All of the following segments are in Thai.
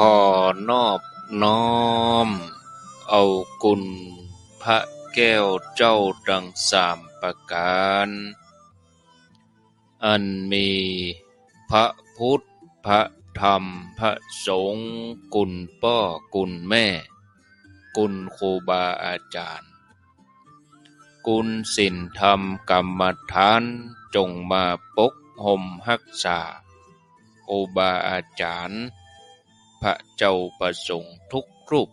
ขอนอบน้อม เอากุณพระแก้วเจ้าดังสามประการ อันมีพระพุทธพระธรรมพระสงฆ์กุณพ่อกุณแม่ กุณครูบาอาจารย์ กุณศีลธรรมกรรมฐานจงมาปกห่มรักษาครูบาอาจารย์ พระเจ้าประสงค์ทุกรูป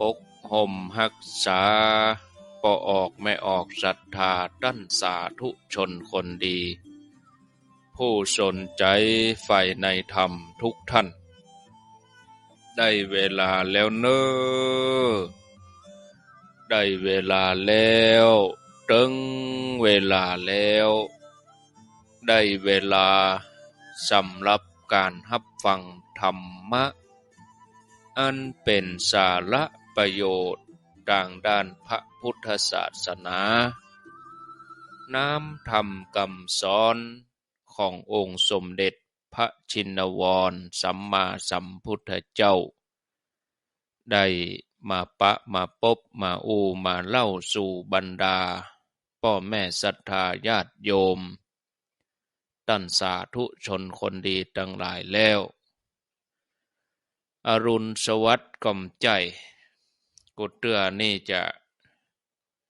ปกห่มรักษาปอออกไม่ออกศรัทธาด้านสาธุชนคนดี ผู้สนใจใฝ่ในธรรมทุกท่าน ได้เวลาแล้วเนอได้เวลาแล้วตึงเวลาแล้ว ได้เวลาสำหรับ การรับฟังธรรมะ อันเป็นสาระประโยชน์ทางด้านพระพุทธศาสนา น้ำธรรมคำสอนขององค์สมเด็จพระชินวรสัมมาสัมพุทธเจ้า ได้มาปะมาปบมาอูมาเล่าสู่บรรดา พ่อแม่ศรัทธาญาติโยม ตันสาธุชนคนดีทั้งหลายแล้ว อรุณสวัสดิ์ก่อมใจ กุเตือนี่จะ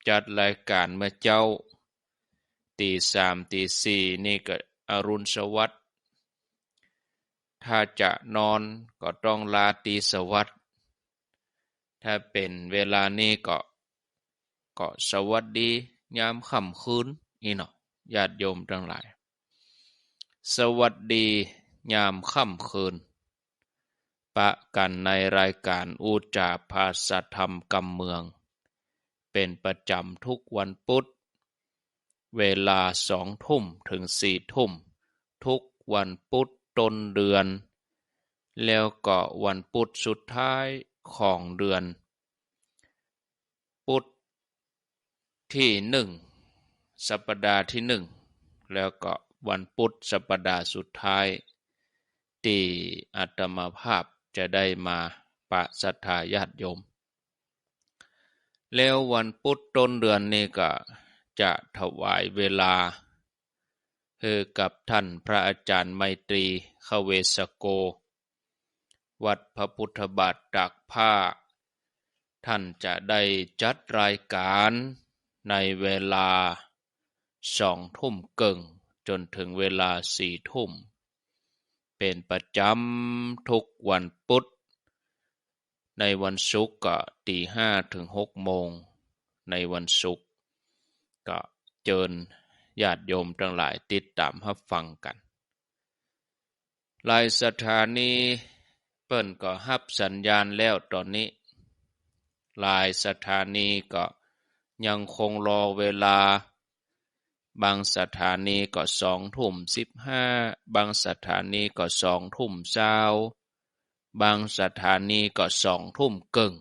จัดรายการเมื่อเจ้า ตีสามตีสี่นี่ก็อรุณสวัสดิ์ถ้าจะนอนก็ต้องลาตีสวัสดิ์ถ้าเป็นเวลานี้ก็ก็สวัสดียามค่ำคืนนี่เนาะญาติโยมทั้งหลาย สวัสดียามค่ำคืน ปะกันในรายการอูจาภาษาธรรมกำเมือง เป็นประจำทุกวันพุธ เวลาสองทุ่มถึงสี่ทุ่ม ทุกวันพุธต้นเดือน แล้วก็วันพุธสุดท้ายของเดือน พุธที่หนึ่งสัปดาห์ที่หนึ่งแล้วก็ วันพุธสัปดาห์สุดท้าย ที่อาตมาภาพจะได้มาปะศรัทธาญาติโยม แล้ววันพุธต้นเดือนนี้ก็จะถวายเวลาให้กับท่านพระอาจารย์ไมตรีขเวสโก วัดพระพุทธบาทตากผ้า ท่านจะได้จัดรายการในเวลาสองทุ่มเกิง จนถึงเวลาสี่ทุ่ม เป็นประจำทุกวันพุธ ในวันศุกร์ก็ตีห้าถึงหกโมง ในวันศุกร์ก็เจิญญาติโยมทั้งหลายติดตามรับฟังกันหลายสถานีเปิ้นก็รับสัญญาณแล้วตอนนี้ หลายสถานีก็ยังคงรอเวลา บางสถานีก็สองทุ่มสิบห้า บางสถานีก็สองทุ่มเช้า บางสถานีก็สองทุ่มเกิง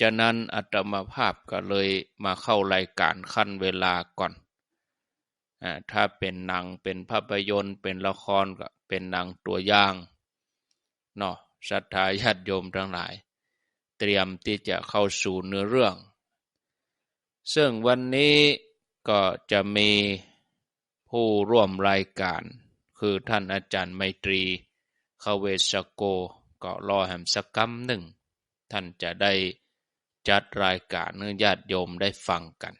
ฉะนั้นอัตมาภาพก็เลยมาเข้ารายการขั้นเวลาก่อนอถ้าเป็นหนังเป็นภาพยนตร์เป็นละครก็เป็นหนังตัวอย่างเนาะศรัทธาญาติโยมทั้งหลาย เตรียมที่จะเข้าสู่เนื้อเรื่อง ซึ่งวันนี้ ก็จะมีผู้ร่วมรายการ คือท่านอาจารย์ไมตรีขเวสโกก็รอแหมสักกำหนึ่ง ท่านจะได้จัดรายการเนื้อญาติโยมได้ฟังกัน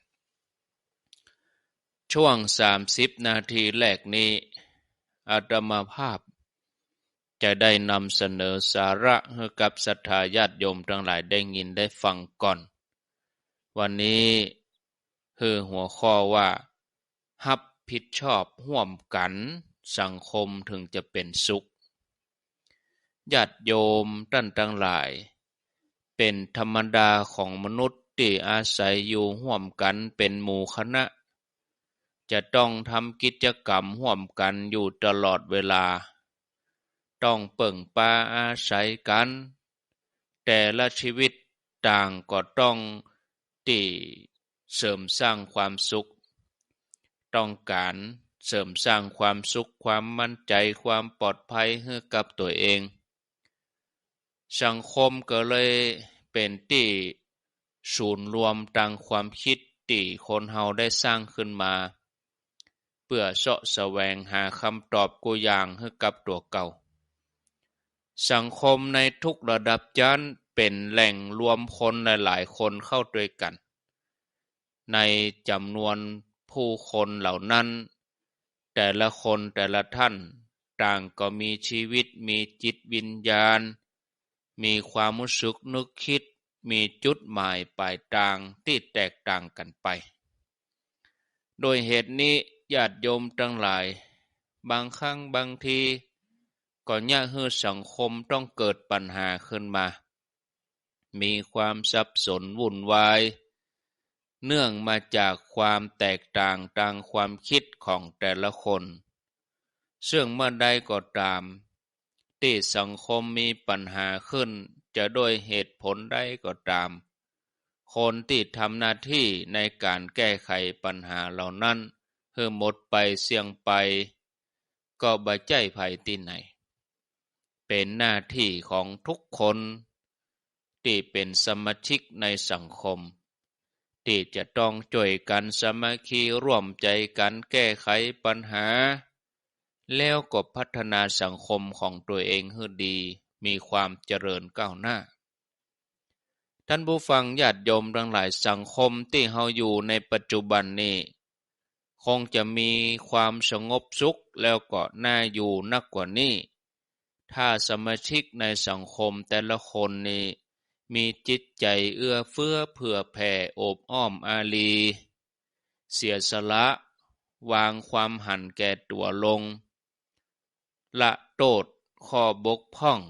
ช่วงสามสิบนาทีแรกนี้อาตมาภาพ จะได้นำเสนอสาระให้กับศรัทธาญาติโยมทั้งหลายได้ยินได้ฟังก่อน วันนี้ คือหัวข้อว่าฮับผิดชอบห่วมกันสังคมถึงจะเป็นสุขญาติโยมท่านทั้งหลาย เป็นธรรมดาของมนุษย์ที่อาศัยอยู่ห่วมกันเป็นหมู่คณะ จะต้องทำกิจกรรมห่วมกันอยู่ตลอดเวลา ต้องเปิ่งปาอาศัยกัน แต่ละชีวิตต่างก็ต้องตี เสริมสร้างความสุข ต้องการเสริมสร้างความสุขความมั่นใจความปลอดภัยให้กับตัวเอง สังคมก็เลยเป็นที่ศูนย์รวมตังความคิดที่คนเฮาได้สร้างขึ้นมา เพื่อเสาะแสวงหาคำตอบกูอย่างให้กับตัวเก่า สังคมในทุกระดับชั้นเป็นแหล่งรวมคนหลายๆคนเข้าด้วยกัน ในจำนวนผู้คนเหล่านั้น แต่ละคนแต่ละท่านต่างก็มีชีวิตมีจิตวิญญาณ มีความรู้สึกนึกคิด มีจุดหมายปลายทางที่แตกต่างกันไป โดยเหตุนี้ญาติโยมทั้งหลาย บางครั้งบางทีก็ยากให้สังคมต้องเกิดปัญหาขึ้นมา มีความสับสนวุ่นวาย เนื่องมาจากความแตกต่างทางความคิดของแต่ละคน ซึ่งเมื่อใดก็ตาม ที่สังคมมีปัญหาขึ้นจะด้วยเหตุผลใดก็ตาม คนที่ทำหน้าที่ในการแก้ไขปัญหาเหล่านั้นเพื่อหมดไปเสี่ยงไป ก็บ่ใจไผที่ไหน เป็นหน้าที่ของทุกคน ที่เป็นสมาชิกในสังคม ที่จะต้องจ่วยกันสมัคคีร่วมใจกันแก้ไขปัญหา แล้วก็พัฒนาสังคมของตัวเองให้ดี มีความเจริญก้าวหน้า ท่านผู้ฟังญาติโยมทั้งหลายสังคมที่เฮาอยู่ในปัจจุบันนี้ คงจะมีความสงบสุขแล้วก็น่าอยู่นักกว่านี้ ถ้าสมาชิกในสังคมแต่ละคนนี้ มีจิตใจเอื้อเฟื้อเผื่อแผ่โอบอ้อมอารี เสียสละ วางความหันแก่ตัวลง ละโตดข้อบกพ่อง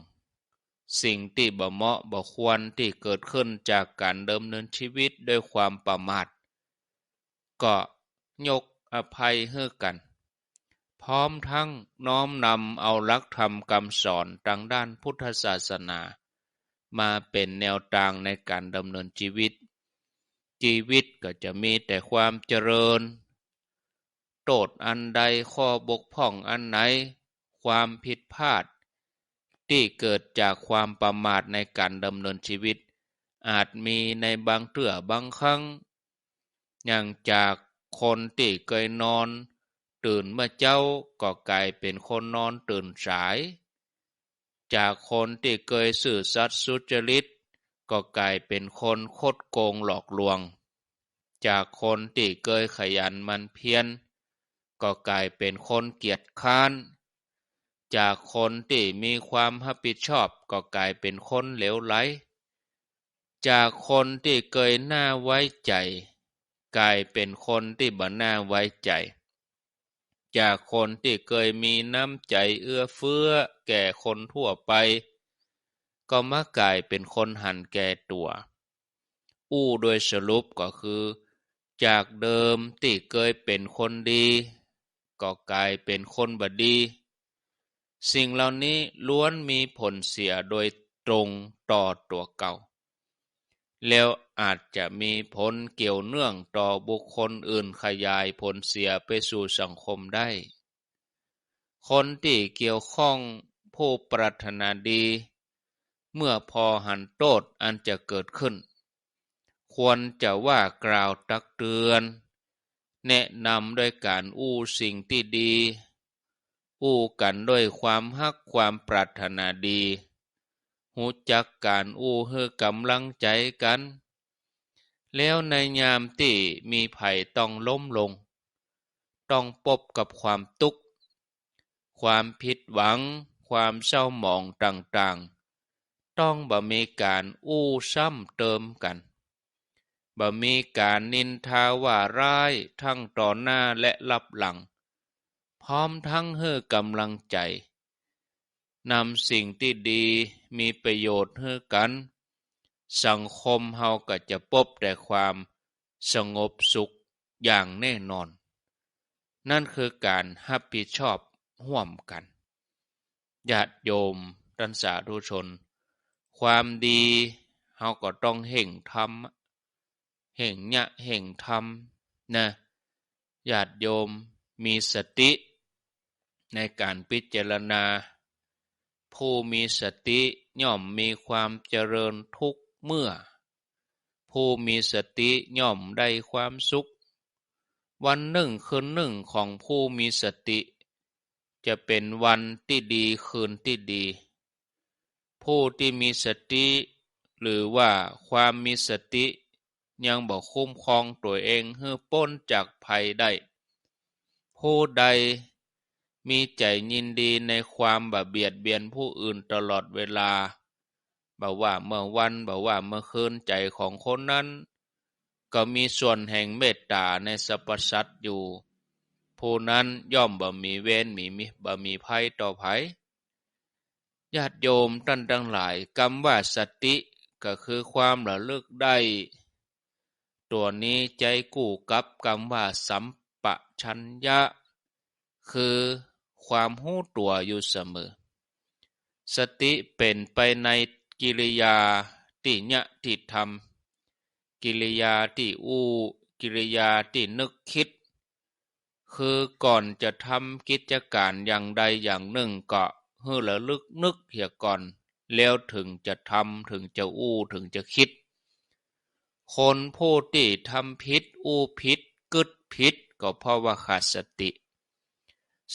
สิ่งที่บ่เหมาะบ่ควรที่เกิดขึ้นจากการเดิมเนินชีวิตด้วยความประมาทก็ยกอภัยให้กัน พร้อมทั้งน้อมนำเอาลักธรรมคำสอนทางด้านพุทธศาสนา มาเป็นแนวทางในการดำเนินชีวิต ชีวิตก็จะมีแต่ความเจริญโตดอันใดข้อบกพร่องอันไหน ความผิดพลาด ที่เกิดจากความประมาทในการดำเนินชีวิต อาจมีในบางเตื้อบางครั้ง อย่างจากคนที่เคยนอน ตื่นเมื่อเจ้าก็กลายเป็นคนนอนตื่นสาย จากคนที่เคยสื่อสัตย์สุจริต ก็กลายเป็นคนคดโกงหลอกลวง จากคนที่เคยขยันมันเพียรก็กลายเป็นคนเกียจค้าน จากคนที่มีความรับผิดชอบก็กลายเป็นคนเหลวไหล จากคนที่เคยน่าไว้ใจ กลายเป็นคนที่บ่น่าไว้ใจ จากคนที่เคยมีน้ำใจเอื้อเฟื้อแก่คนทั่วไป ก็มากลายเป็นคนหันแก่ตัว อู้โดยสรุปก็คือ จากเดิมที่เคยเป็นคนดี ก็กลายเป็นคนบดี สิ่งเหล่านี้ล้วนมีผลเสียโดยตรงต่อตัวเก่า แล้วอาจจะมีผลเกี่ยวเนื่องต่อบุคคลอื่นขยายผลเสียไปสู่สังคมได้ คนที่เกี่ยวข้องผู้ปรารถนาดี เมื่อพอหันโทษอันจะเกิดขึ้น ควรจะว่ากล่าวตักเตือน แนะนำด้วยการอู้สิ่งที่ดี อู้กันด้วยความฮักความปรารถนาดี หูจักการอู้เฮือกำลังใจกัน แล้วในยามที่มีไผ่ต้องล้มลง ต้องปบกับความตุกความผิดหวัง ความเศร้าหมองต่างๆ ต้องบ่มีการอู้ซ้ำเติมกันบ่มีการนินทาว่าร้ายทั้งต่อหน้าและลับหลัง พร้อมทั้งเฮือกำลังใจ นำสิ่งที่ดีมีประโยชน์เฮือกัน สังคมเฮาก็จะพบแต่ความสงบสุขอย่างแน่นอน นั่นคือการรับผิดชอบห่วมกันญาติโยมท่านสาธุชน ความดีเฮาก็ต้องเห่งทำเห่งยะเห่งทำนะญาติโยมมีสติ ในการพิจารณา ผู้มีสติย่อมมีความเจริญทุกเมื่อ ผู้มีสติย่อมได้ความสุข วันหนึ่งคืนหนึ่งของผู้มีสติ จะเป็นวันที่ดีคืนที่ดี ผู้ที่มีสติ หรือว่าความมีสติยังบ่คุ้มครองตัวเองให้พ้นจากภัยได้ ผู้ใด มีใจยินดีในความบ่เบียดเบียนผู้อื่นตลอดเวลาบ่ว่าเมื่อวันบ่ว่าเมื่อคืนใจของคนนั้น ก็มีส่วนแห่งเมตตาในสรรพสัตว์อยู่ ผู้นั้นย่อมบ่มีเวรมีมิบ่มีภัยต่อไผญาติโยมท่านทั้งหลายคำว่าสติก็คือความระลึกได้ ตัวนี้ใจกู้กับคำว่าสัมปชัญญะ คือ ความรู้ตัวอยู่เสมอ สติเป็นไปในกิริยาที่ยะที่ทำกิริยาที่อู้กิริยาที่นึกคิด คือก่อนจะทำกิจการอย่างใดอย่างหนึ่งก็ให้ระลึกนึกเสียก่อน แล้วถึงจะทำถึงจะอู้ถึงจะคิด คนผู้ที่ทำผิดอู้ผิดกึดผิดก็เพราะว่าขาดสติ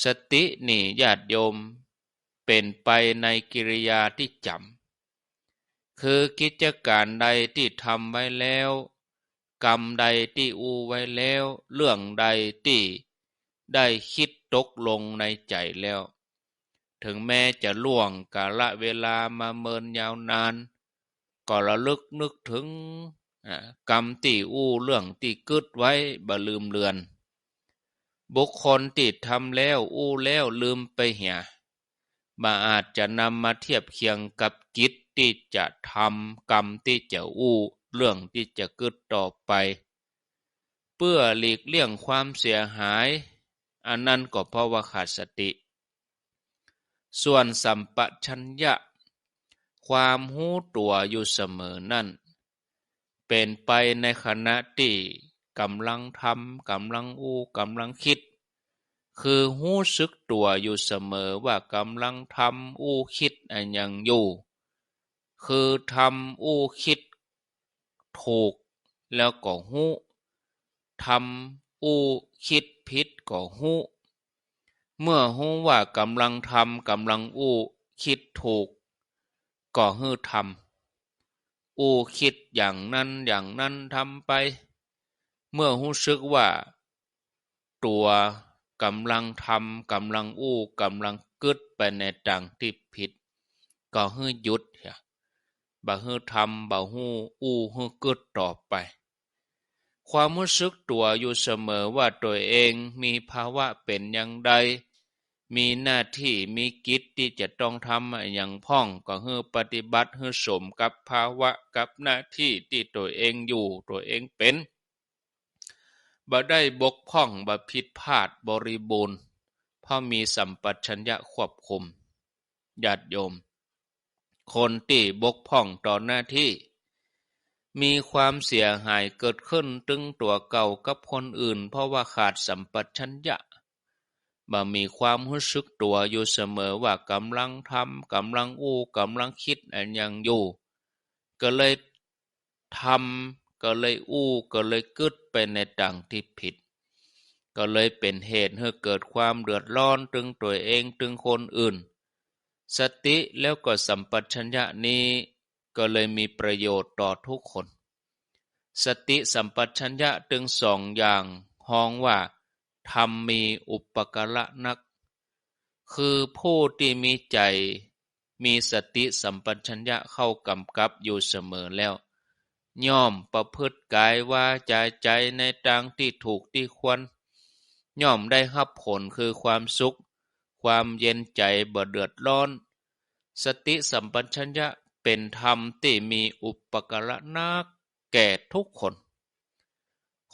สตินี่ญาติโยม เป็นไปในกิริยาที่จำคือกิจการใดที่ทำไว้แล้ว กรรมใดที่อูไว้แล้ว เรื่องใดที่ได้คิดตกลงในใจแล้ว ถึงแม้จะล่วงกาละเวลามาเมินยาวนาน ก็ระลึกนึกถึงกรรมที่อู้เรื่องที่กึดไว้บ่ลืมเลือน บุคคลที่ทำแล้วอู้แล้วลืมไปเหียมาอาจจะนำมาเทียบเคียงกับจิตที่จะทำกรรมที่จะอู้เรื่องที่จะเกึดต่อไป เพื่อหลีกเลี่ยงความเสียหาย อันนั้นก็เพราะว่าขาดสติ ส่วนสัมปชัญญะ ความหู้ตัวอยู่เสมอนั่น เป็นไปในขณะที่ กำลังทำกำลังอู้กำลังคิด คือหู้สึกตัวอยู่เสมอว่ากำลังทำอู้คิดอันยังอยู่ คือทำอู้คิด ถูกแล้วก็หู้ทำอู้คิดผิดก็หู้เมื่อหู้ว่ากำลังทำกำลังอู้คิดถูก ก็ฮื้อทำอู้คิดอย่างนั้นอย่างนั้นทำไป เมื่อหู้สึกว่า ตัวกำลังทำกำลังอู้กำลังกึดไปในทางที่ผิด ก็ฮื้อหยุดเหียบ่ฮื้อทำบ่ฮู้อู้ฮื้อกึดต่อไป ความรู้สึกตัวอยู่เสมอว่าตัวเองมีภาวะเป็นอย่างใดมีหน้าที่มีกิจที่จะต้องทำอย่างพ่องก็ฮื้อปฏิบัติฮื้อสมกับภาวะกับหน้าที่ที่ตัวเองอยู่ตัวเองเป็น บ่ได้บกพร่องบ่ผิดพลาดบริบูรณ์เพราะมีสัมปชัญญะควบคุมญาติโยม คนที่บกพร่องต่อหน้าที่ มีความเสียหายเกิดขึ้นตึงตัวเก่ากับคนอื่น เพราะว่าขาดสัมปชัญญะบ่มีความรู้สึกตัวอยู่เสมอว่ากำลังทำกำลังอู้กำลังคิดอันยังอยู่ ก็เลยทำ ก็เลยอู้ก็เลยกึดไปในดังที่ผิด ก็เลยเป็นเหตุให้เกิดความเดือดร้อนตึงตัวเองตึงคนอื่น สติแล้วก็สัมปชัญญะนี้ก็เลยมีประโยชน์ต่อทุกคน สติสัมปชัญญะตึงสองอย่างห้องว่าธรรมมีอุปกระนัก คือผู้ที่มีใจมีสติสัมปชัญญะเข้ากำกับอยู่เสมอแล้ว ย่อมประพฤติกายวาจาใจในทางที่ถูกที่ควร ย่อมได้รับผลคือความสุข ความเย็นใจบ่เดือดร้อน สติสัมปชัญญะเป็นธรรมที่มีอุปกรณะแก่ทุกคน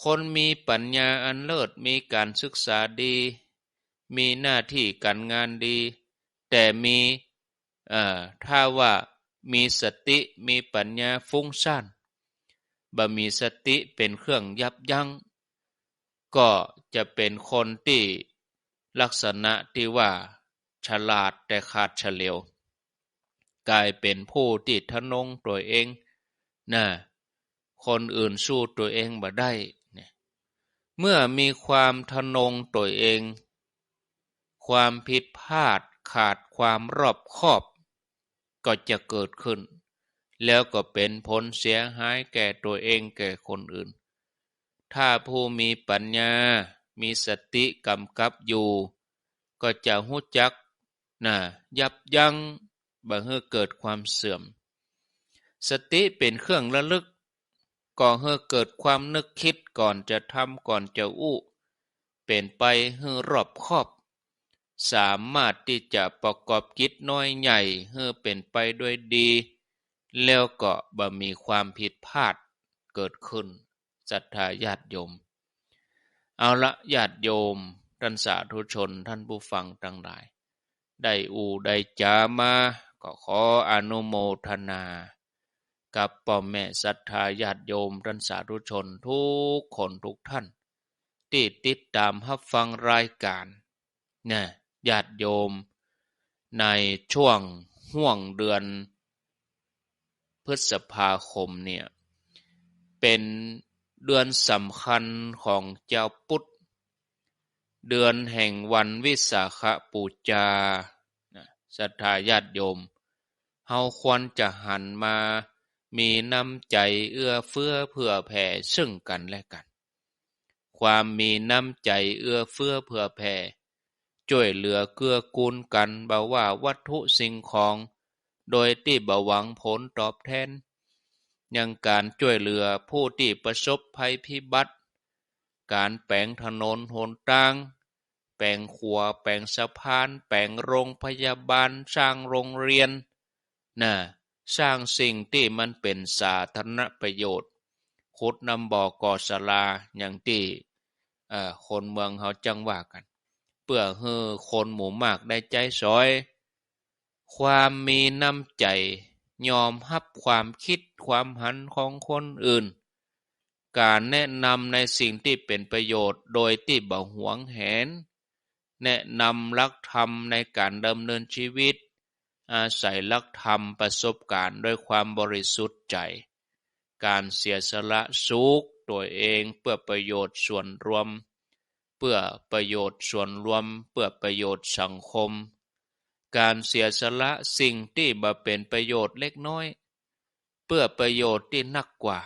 คนมีปัญญาอันเลิศมีการศึกษาดี มีหน้าที่การงานดี แต่มีถ้าว่ามีสติมีปัญญาฟุ้งซ่าน บ่มีสติเป็นเครื่องยับยั้ง ก็จะเป็นคนที่ลักษณะที่ว่า ฉลาดแต่ขาดเฉลียว กลายเป็นผู้ที่ทะนงตัวเองนะคนอื่นสู้ตัวเองบ่ได้เนี่ยเมื่อมีความทะนงตัวเอง ความผิดพลาดขาดความรอบคอบ ก็จะเกิดขึ้น แล้วก็เป็นผลเสียหายแก่ตัวเองแก่คนอื่น ถ้าผู้มีปัญญา มีสติกำกับอยู่ ก็จะหู้จักนะยับยั้งบ่ให้เกิดความเสื่อม สติเป็นเครื่องระลึก ก่อให้เกิดความนึกคิดก่อนจะทำก่อนจะอู้ เป็นไปให้รอบคอบ สามารถที่จะประกอบกิจน้อยใหญ่ให้เป็นไปด้วยดี แล้วก็บ่มีความผิดพลาดเกิดขึ้นศรัทธาญาติโยม เอาละญาติโยม ท่านสาธุชนท่านผู้ฟังทั้งหลาย ได้อูได้จามาก็ขออนุโมทนา กับป่อแม่ศรัทธาญาติโยมท่านสาธุชนทุกคนทุกท่าน ที่ติดตามรับฟังรายการนะญาติโยม ในช่วงห่วงเดือน ษภาคมเนี่ยเป็นเดือนสำคัญของเจ้าพุทธ เดือนแห่งวันวิสาขบูชาศรัทธาญาติโยม เฮาควรจะหันมามีน้ำใจเอื้อเฟื้อเผื่อแผ่ซึ่งกันและกัน ความมีน้ำใจเอื้อเฟื้อเผื่อแผ่ช่วยเหลือเกื้อกูลกันบ่าว่าวัตถุสิ่งของ โดยที่บหวังผลตอบแทน ยังการช่วยเหลือผู้ที่ประสบภัยพิบัติ การแปลงถนนหนทาง แปลงขัว แปลงสะพาน แปลงโรงพยาบาล สร้างโรงเรียนน่ะสร้างสิ่งที่มันเป็นสาธารณประโยชน์ขุดนำบ่อก่อศาลาอย่างที่คนเมืองเฮาจังว่ากัน เพื่อให้คนหมู่มากได้ใจสอย ความมีน้ำใจ ยอมรับความคิดความหันของคนอื่น การแนะนำในสิ่งที่เป็นประโยชน์โดยที่บ่หวงแหน แนะนำลักธรรมในการดำเนินชีวิต อาศัยลักธรรมประสบการณ์ด้วยความบริสุทธิ์ใจ การเสียสละสุขตัวเองเพื่อประโยชน์ส่วนรวม เพื่อประโยชน์ส่วนรวม เพื่อประโยชน์สังคม การเสียสละสิ่งที่บ่เป็นประโยชน์เล็กน้อย เพื่อประโยชน์ที่นักกว่า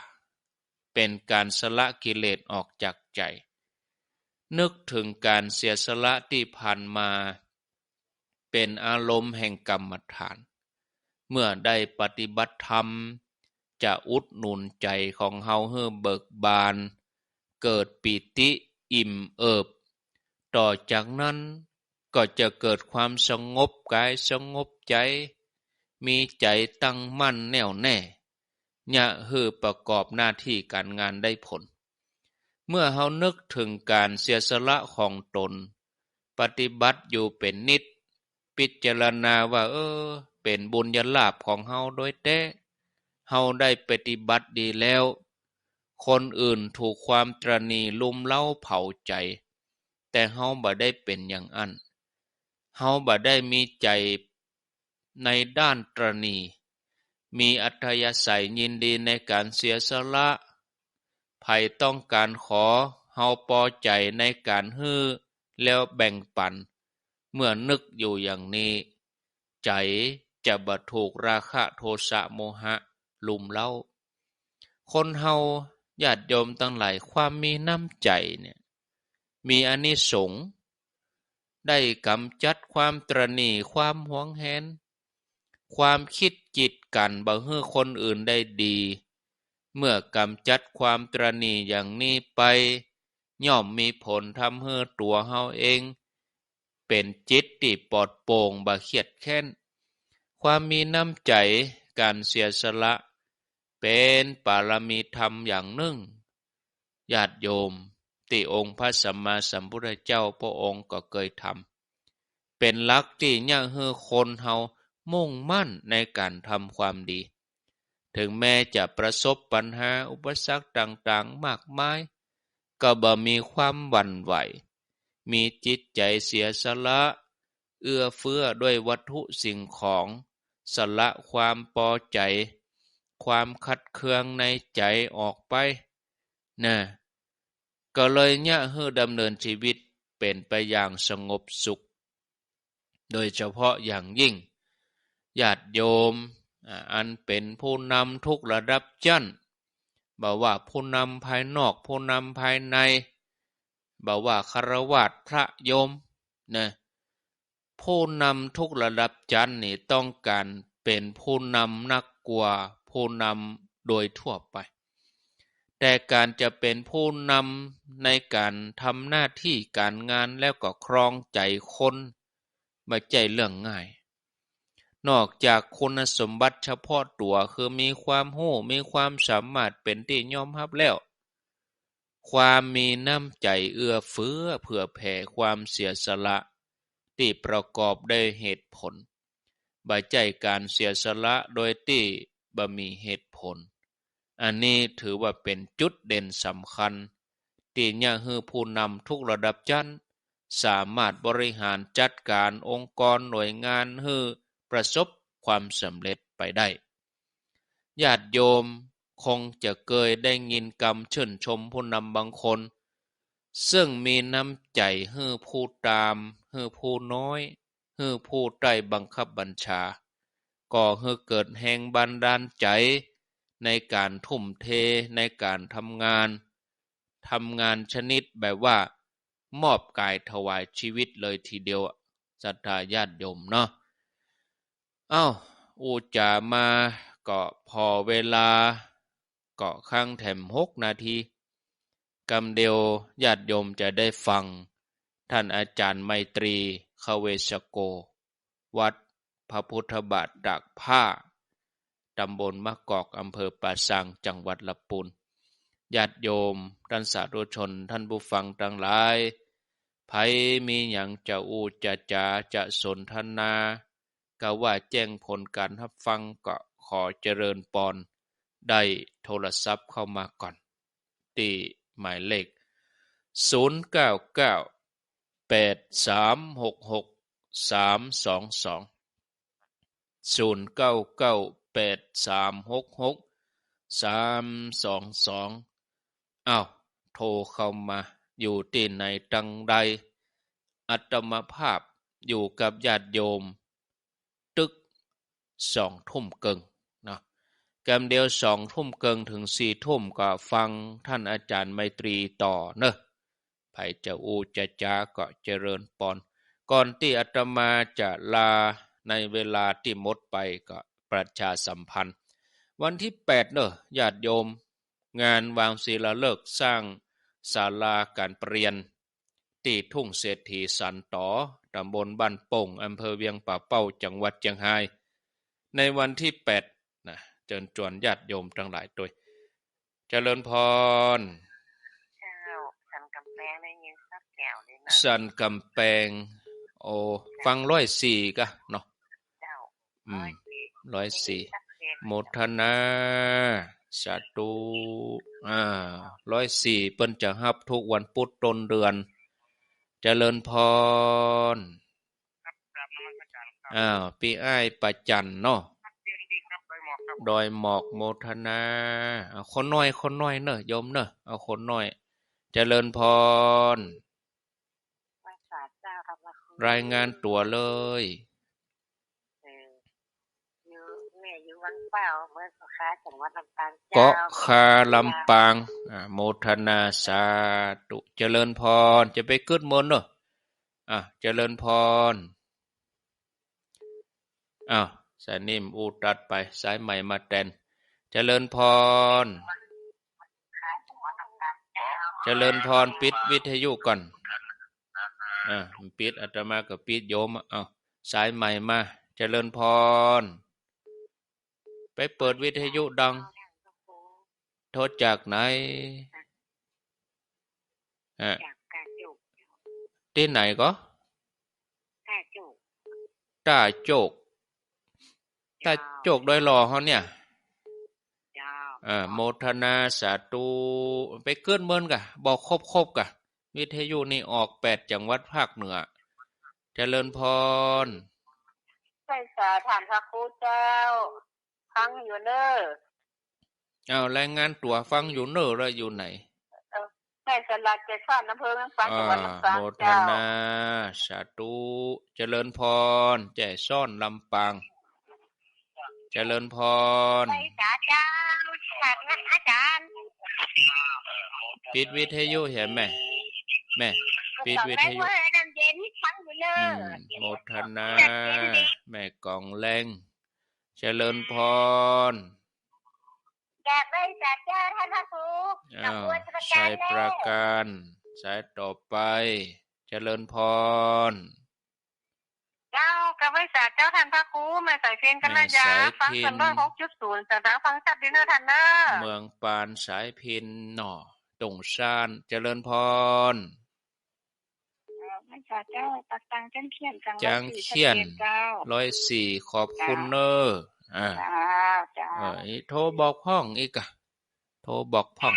เป็นการสละกิเลสออกจากใจ นึกถึงการเสียสละที่ผ่านมา เป็นอารมณ์แห่งกรรมฐาน เมื่อได้ปฏิบัติธรรม จะอุดหนุนใจของเฮาให้เบิกบาน เกิดปิติอิ่มเอิบ ต่อจากนั้น ก็จะเกิดความสงบกายสงบใจ มีใจตั้งมั่นแน่วแน่ยะฮือประกอบหน้าที่การงานได้ผล เมื่อเฮานึกถึงการเสียสละของตน ปฏิบัติอยู่เป็นนิด พิจารณาว่า เออ เป็นบุญญาลาภของเฮาโดยแท้เฮาได้ปฏิบัติดีแล้ว คนอื่นถูกความตรณีลุมเล้าเผาใจ แต่เฮาบ่ได้เป็นอย่างอัน เฮาบ่ได้มีใจในด้านตรณี มีอัธยาศัยยินดีในการเสียสละไผต้องการขอเฮาพอใจในการฮื้อแล้วแบ่งปัน เมื่อนึกอยู่อย่างนี้ ใจจะบ่ถูกราคะโทสะโมหะลุมเล้าคนเฮาญาติโยมทั้งหลายความมีน้ำใจเนี่ยมีอานิสงส์ ได้กำจัดความตรณีความหวงแหน ความคิดจิตกันบ่ให้คนอื่นได้ดี เมื่อกำจัดความตรณีอย่างนี้ไป ย่อมมีผลทำให้ตัวเฮาเอง เป็นจิตที่ปลอดโปร่งบ่เครียดแค้น ความมีน้ำใจการเสียสละ เป็นปารมีธรรมอย่างหนึ่งญาติโยม ที่องค์พระสัมมาสัมพุทธเจ้าพระองค์ก็เคยทำเป็นลักที่อยากให้คนเฮามุ่งมั่นในการทำความดี ถึงแม้จะประสบปัญหาอุปสรรคต่างๆมากมาย ก็บ่มีความหวั่นไหว มีจิตใจเสียสละ เอื้อเฟื้อด้วยวัตถุสิ่งของ สละความปอใจ ความขัดเคืองในใจออกไปนะ ก็เลยเนี่ยเฮือดำเนินชีวิตเป็นไปอย่างสงบสุข โดยเฉพาะอย่างยิ่งญาติโยมอันเป็นผู้นำทุกระดับชั้นบอกว่าผู้นำภายนอกผู้นำภายในบอกว่าคารวะพระโยมนะผู้นำทุกระดับชั้นนี่ต้องการเป็นผู้นำนักกว่าผู้นำโดยทั่วไป แต่การจะเป็นผู้นำในการทำหน้าที่การงานแล้วก็ครองใจคนไม่ใจเรื่องง่าย นอกจากคุณสมบัติเฉพาะตัวคือมีความรู้มีความสามารถเป็นที่ยอมรับแล้ว ความมีน้ำใจเอื้อเฟื้อเพื่อแผ่ความเสียสละ ที่ประกอบด้วยเหตุผลบ่ใจการเสียสละโดยที่บ่มีเหตุผล อันนี้ถือว่าเป็นจุดเด่นสำคัญที่ยะฮือผู้นำทุกระดับชั้น สามารถบริหารจัดการองค์กรหน่วยงานฮือประสบความสำเร็จไปได้ ญาติโยมคงจะเคยได้ยินกรรมชื่นชมผู้นำบางคน ซึ่งมีน้ำใจฮือผู้ตามฮือผู้น้อยฮือผู้ใต้บังคับบัญชา ก่อให้เกิดแห่งบันดาลใจ ในการทุ่มเทในการทำงานทำงานชนิดแบบว่า มอบกายถวายชีวิตเลยทีเดียวศรัทธาญาติโยมเนาะอ้าวอูจามาก็พอเวลาเก็ข้างแถมหกนาทีกำเดียวญาติโยมจะได้ฟัง ท่านอาจารย์ไมตรีคเวชโก วัดพระพุทธบาทดักผ้า ตำบลมะกอกอำเภอป่าสังจังหวัดลำปูนญาติโยม ท่านสาธุชน ท่านผู้ฟังทั้งหลายไผมีอย่างจะอูจะจาจะสนทนากะว่าแจ้งผลการรับฟังก็ขอเจริญปอนได้โทรศัพท์เข้ามาก่อน ตีหมายเลข 099 8366 322 099 8366 322อ้าวโทรเข้ามาอยู่ที่ไหนตังใด อัตมภาพอยู่กับญาติโยม ตึกสองทุ่มเกิงนะกำเดียวสองทุ่มเกิงถึงสี่ทุ่มก็ฟังท่านอาจารย์ไมตรีต่อเนอะไผจะอูจะจาก็เจริญปอน ก่อนที่อาตมาจะลาในเวลาที่หมดไปก็ ประชาสัมพันธ์ วันที่แปดเนอะญาติโยม งานวางศิลาฤกษ์สร้างศาลาการเปลี่ยนที่ทุ่งเศรษฐีสันต่อตำบลบ้านโป่งอำเภอเวียงป่าเป้าจังหวัดเชียงราย ในวันที่แปดนะเจิญจวนญาติโยมทั้งหลายด้วยเจริญพรสันกำแพงได้ยินสักแก้วเลยนะสันกำแพงโอ้ฟังร้อยสี่กะเนาะอืม ร้อยสี่โมทนาสาธุอ่าร้อยสี่เปิ้นจะรับทุกวันพุธต้นเดือนเจริญพรอ้าวปีอ้ายประจันเนาะดอยหมอกโมทนาเอาคนน้อยคนน้อยเนอะโยมเนอะเอาคนน้อยเจริญพรรายงานตัวเลย เกาะคาลำปางโมทนาสาตุเจริญพรจะไปกึดมนเนอะอะเจริญพรอ้าวสายนิ่มอูตัดไปสายใหม่มาแตนเจริญพร เจริญพรปิดวิทยุก่อนอ่าปิดอาตมากับปิดโยมอ้าวสายใหม่มา เจริญพร ไปเปิดวิทยุดัง โทษจากไหนอ่าที่ไหนก็ตาโจกตาโจกโดยหล่อเขาเนี่ยอ่าโมทนาสาธุไปเกินเมินกะบอกครบครบกะ วิทยุนี่ออกแปดจังหวัดภาคเหนือเจริญพรใช่สาถามพระครูเจ้า ฟังอยู่เนอเอารายงานตัวฟังอยู่เนอแล้วอยู่ไหนแม่สลัดเจ็ดฟ้าน้ำเพิงน้ำฟังจังหวัดอ่าลำปางโมทเจ้านาสาธุเจริญพรแจ่ซ่อนลำปาง เจริญพรไปสาเจ้าฉันนะอาจารย์ปิดวิทยุเห็นไหมแม่ปิดวิทยุแม่ว่าน้ำเย็นฟังอยู่เนออืมโมทนาแม่กองแรง เจริญพรแกไปสาเจ้าท่านพระครูอ้าวน้ำบัวประสายกาประรการสายต่อไปเจริญพรเจ้ากับไปสาเจ้าท่านพระครูแม่สายเพียนกันนะยาแม่สายฟังพิณกันร้อยหกจุดศูนย์แต่ทางฟังชัดดีเนอท่านเนอเมืองปานสายพินหน่อตงซานเจริญพร ไม่สาเจ้าตักตังจังเขียนจังจังเขียนเจ้าร้อยสี่ขอบคุณเนออ่าจ้าจ้าเอ้ยโทรบอกพ่องอีกอะโทรบอกพ่อง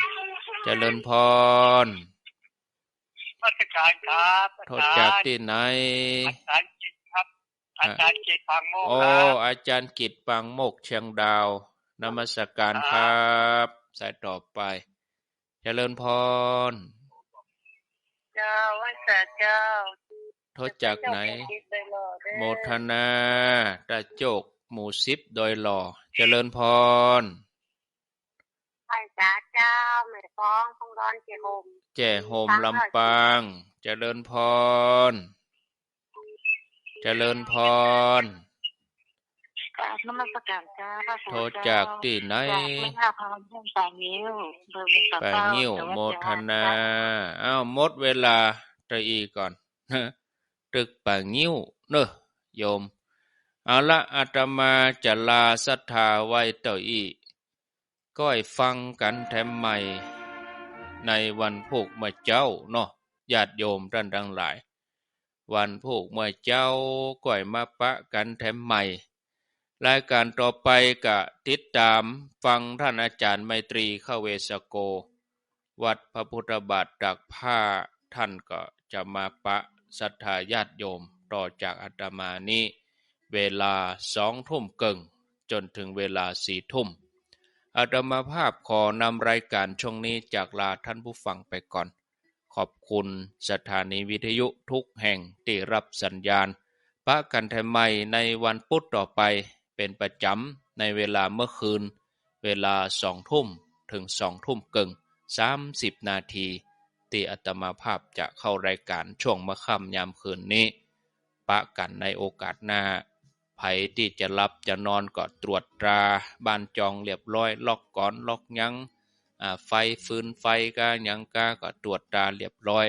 เจริญพรราชการครับโทรจากที่ไหนอาจารย์จิตครับอาจารย์จิตพังโมกโอ้ครับ อาจารย์กิตปังโมกเชียงดาวนมัสการครับ สายต่อไป เจริญพร เจ้าไม่สาเจ้าโทรจากไหน โมทนาตาโจก หมู่สิบโดยหล่อ เจริญพรไปสาเจ้าแม่ฟ้องคงร้อนเจโฮมแจ่โฮมลำปาง เจริญพร เจริญพร กราบนมัสการเจ้าพระคโทรูรเจ้าจากที่ไหนจากไม่ห้าพันเพื่อนสามนิ้วเบอร์เป็นสามไปเก้างิ้วจังหวัดโมทเชียงรนาายอ้าวหมดเวลาตะอีก่อนตึกป่างิ้วเนอะโยมเอาละอาตมาจะลาศรัทธาไว้เต่ออีก้อยฟังกันแถมใหม่ ในวันผูกเมื่อเจ้าเนาะญาติโยมท่านทั้งหลาย วันผูกเมื่อเจ้าก้อยมาปะกันแถมใหม่ รายการต่อไปกะติดตามฟังท่านอาจารย์ไมตรีเขเวสโก วัดพระพุทธบาทดักผ้าท่านก็จะมาปะศรัทธาญาติโยมต่อจากอาตมานี้ เวลาสองทุ่มเกิงจนถึงเวลาสี่ทุ่มอาตมาภาพขอนำรายการช่วงนี้จากลาท่านผู้ฟังไปก่อน ขอบคุณสถานีวิทยุทุกแห่งที่รับสัญญาณปะกันทนใหม่ในวันพุธต่อไป เป็นประจำในเวลาเมื่อคืน เวลาสองทุ่มถึงสองทุ่มเกิงสามสิบนาทีที่อาตมาภาพจะเข้ารายการช่วงมะค่ำยามคืนนี้ ปะกันในโอกาสหน้าไผที่จะรับจะนอนก็ตรวจตราบ้านจองเรียบร้อย ล็อกก่อนล็อกยังไฟฟืนไฟกายังกาก็ตรวจตราเรียบร้อย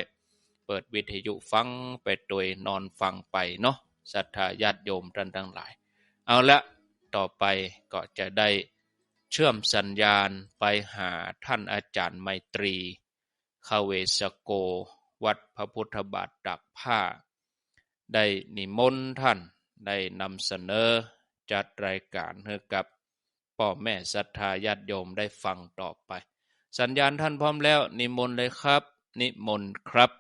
เปิดวิทยุฟังไปโดยนอนฟังไปเนาะศรัทธาญาติโยมท่านทั้งหลาย เอาละ ต่อไปก็จะได้เชื่อมสัญญาณไปหาท่านอาจารย์ไมตรีคาเวสโก วัดพระพุทธบาทดักผ้า ได้นิมนต์ท่านได้นำเสนอจัดรายการให้กับพ่อแม่ศรัทธาญาติโยมได้ฟังต่อไป สัญญาณท่านพร้อมแล้ว นิมนต์เลยครับ นิมนต์ครับ